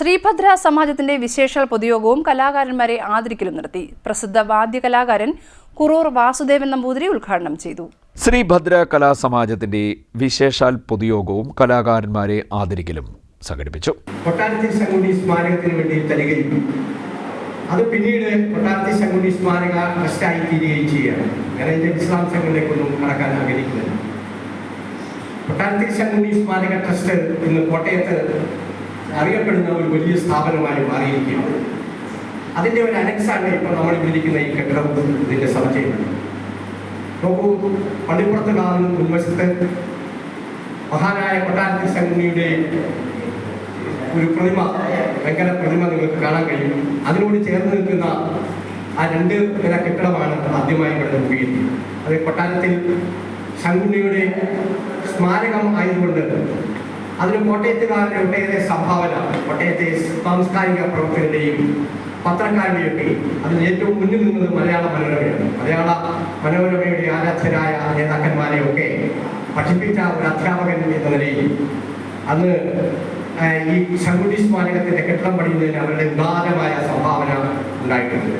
ശ്രീഭദ്ര സമാജത്തിന്റെ വിശേഷാൽ പൊതുയോഗവും കലാകാരന്മാരെ ആദരിക്കലും നടത്തി. പ്രസിദ്ധ വാദ്യകലാകാരൻ കുറൂർ വാസുദേവൻ നമ്പൂതിരി ഉദ്ഘാടനം ചെയ്തു. ശ്രീഭദ്ര കലാസമാജത്തിന്റെ വിശേഷാൽ പൊതുയോഗവും കലാകാരന്മാരെ ആദരിക്കലും സംഘടിപ്പിച്ചു. കൊട്ടാരത്തിൽ സ്മാരകത്തിന് വേണ്ടി തരികയും അത് പിന്നീട് കൊട്ടാരത്തിൽ ശങ്കുണ്ണി സ്മാരക ട്രസ്റ്റായി തീരുകയും ചെയ്യുകയാണ്. ഞാൻ അതിന്റെ വിശദാംശങ്ങളിലേക്കൊന്നും കടക്കാൻ ആഗ്രഹിക്കുന്നില്ല. കൊട്ടാരത്തിൽ ശങ്കുണ്ണി സ്മാരക ട്രസ്റ്റ് ഇന്ന് കോട്ടയത്ത് അറിയപ്പെടുന്ന ഒരു വലിയ സ്ഥാപനമായി മാറിയിരിക്കുകയാണ്. അതിന്റെ ഒരു അനക്സാണ് ഇപ്പോൾ നമ്മൾ ഇരിക്കുന്ന ഈ കെട്ടിടം ഇതിന്റെ സമുച്ചയം. നോക്കൂ പള്ളിപ്പുറത്ത് കാണുന്ന മുൻവശത്ത് മഹാനായ കൊട്ടാരത്തി സംഘിയുടെ ഒരു പ്രതിമ വെങ്കല പ്രതിമ നിങ്ങൾക്ക് കാണാൻ കഴിയും. അതിനോട് ചേർന്ന് നിൽക്കുന്ന ആ രണ്ട് നില കെട്ടിടമാണ് ആദ്യമായി ഇവിടെ രൂപീകരിക്കുന്നത് അത് കൊട്ടാരത്തിൽ ശങ്കുണ്ണിയുടെ സ്മാരകം ആയതുകൊണ്ട് അതിന് കോട്ടയത്തുകാരുടെ ഒട്ടേറെ സംഭാവന. കോട്ടയത്തെ സാംസ്കാരിക പ്രവർത്തകരുടെയും പത്രക്കാരുടെയൊക്കെ അതിൽ ഏറ്റവും മുന്നിൽ നിന്നത് മലയാള മനോരമയാണ്. മലയാള മനോരമയുടെ ആരാധ്യരായ നേതാക്കന്മാരെയൊക്കെ പഠിപ്പിച്ച ഒരു അധ്യാപകൻ എന്ന നിലയിൽ അന്ന് ഈ ശങ്കുടി സ്മാരകത്തിന്റെ കെട്ടിടം പണിയുന്നതിന് അവരുടെ ഉദാരമായ സംഭാവന ഉണ്ടായിട്ടുണ്ട്.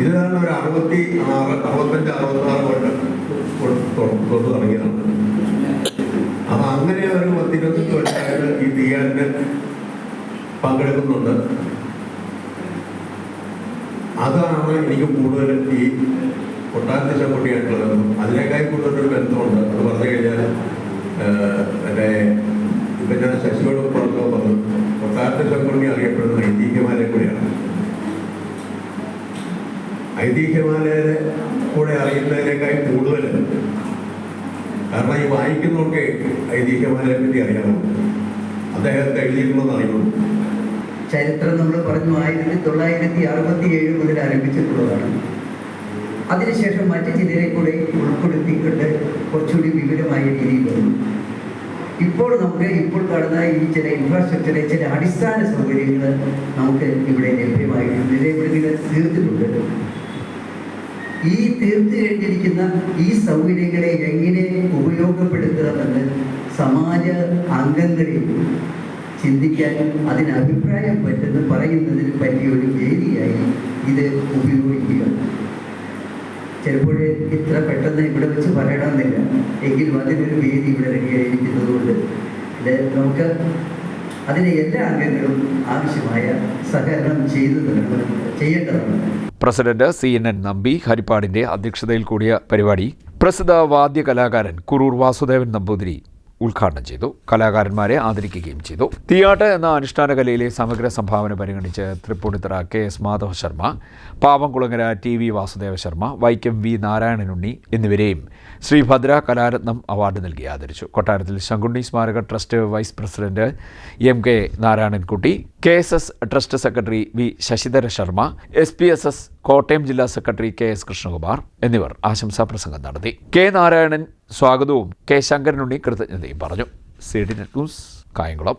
ഇത് കാരണം ഒരു അറുപത്തി ആറ് അറുപത്തഞ്ച് അറുപത്താറ് കൊണ്ട് തൊട്ട് തുടങ്ങിയതാണ് പങ്കെടുക്കുന്നുണ്ട്. അതാണ് എനിക്ക് കൂടുതൽ ഈ കൊട്ടാരത്തി ശങ്കുട്ടിയായിട്ടുള്ളത് അതിനേക്കാൾ കൂടുതലൊരു ബന്ധമുണ്ട്. അത് പറഞ്ഞു കഴിഞ്ഞാൽ എന്റെ ഇപ്പം ഞാൻ ശശിയോട് പറഞ്ഞു പറഞ്ഞു കൊട്ടാരത്തി ശങ്കുണ്ണി അറിയപ്പെടുന്ന ഐതിഹ്യമാലയെ കൂടിയാണ്. ഐതിഹ്യമാലയെ കൂടെ അറിയുന്നതിനേക്കാൾ കൂടുതൽ. കാരണം ഈ വായിക്കുന്നൊക്കെ ഐതിഹ്യമാലയെ പറ്റി അറിയാമോ അദ്ദേഹത്തെ എഴുതിയിട്ടുണ്ടെന്ന് അറിയുന്നു. ചരിത്രം നമ്മൾ പറഞ്ഞു ആയിരത്തി തൊള്ളായിരത്തി അറുപത്തി ഏഴ് മുതൽ ആരംഭിച്ചിട്ടുള്ളതാണ്. അതിനുശേഷം മറ്റു ചിലരെ കൂടെ ഉൾപ്പെടുത്തിക്കൊണ്ട് കുറച്ചുകൂടി വിവരമായ രീതിയിൽ വന്നു. ഇപ്പോൾ നമുക്ക് ഇപ്പോൾ കാണുന്ന ഈ ചില ഇൻഫ്രാസ്ട്രക്ചറിലെ ചില അടിസ്ഥാന സൗകര്യങ്ങൾ നമുക്ക് ഇവിടെ ലഭ്യമായിട്ടുണ്ട്. ഇവിടെ തീർത്തിട്ടുണ്ട്. ഈ തീർത്തു കഴിഞ്ഞിരിക്കുന്ന ഈ സൗകര്യങ്ങളെ എങ്ങനെ ഉപയോഗപ്പെടുത്തണമെന്ന് സമാജ അംഗങ്ങളിൽ ചിന്തിക്കാനും അതിന് അഭിപ്രായം പറ്റുന്ന പറയുന്നതിന് പറ്റിയ ഒരു വേദിയായി ഇത് ഉപയോഗിക്കുക ചിലപ്പോൾ ഇത്ര പെട്ടെന്ന് ഇവിടെ വെച്ച് പറയണമെന്നില്ല എങ്കിലും അതിനൊരു വേദി ഇവിടെ റെഡിയായിരിക്കുന്നത് കൊണ്ട് നമുക്ക് അതിന് എല്ലാ അംഗങ്ങളും ആവശ്യമായ സഹകരണം ചെയ്തു ചെയ്യേണ്ടതാണ്. President C N N Nambi ഹരിപ്പാടിന്റെ അധ്യക്ഷതയിൽ കൂടിയ പരിപാടി പ്രസിദ്ധ വാദ്യ കലാകാരൻ കുറൂർ വാസുദേവൻ നമ്പൂതിരി ഉദ്ഘാടനം ചെയ്തു. കലാകാരന്മാരെ ആദരിക്കുകയും ചെയ്തു. തീയാട്ട് എന്ന അനുഷ്ഠാന കലയിലെ സമഗ്ര സംഭാവന പരിഗണിച്ച് Tripunithura K S Madhava Sharma Pavamkulangara T V Vasudeva Sharma Vaikom V Narayananunni എന്നിവരെയും ശ്രീഭദ്ര കലാരത്നം അവാർഡ് നൽകി ആദരിച്ചു. കൊട്ടാരത്തിൽ ശങ്കുണ്ണി സ്മാരക trust vice president M K Narayanankutty K S S trust secretary V Sasidhara Sharma S P S S Kottayam ജില്ലാ secretary K S Krishnakumar എന്നിവർ ആശംസാ പ്രസംഗം നടത്തി. കെ നാരായണൻ സ്വാഗതവും കെ ശങ്കരനുണ്ണി കൃതജ്ഞതയും പറഞ്ഞു. C D net news Kayamkulam.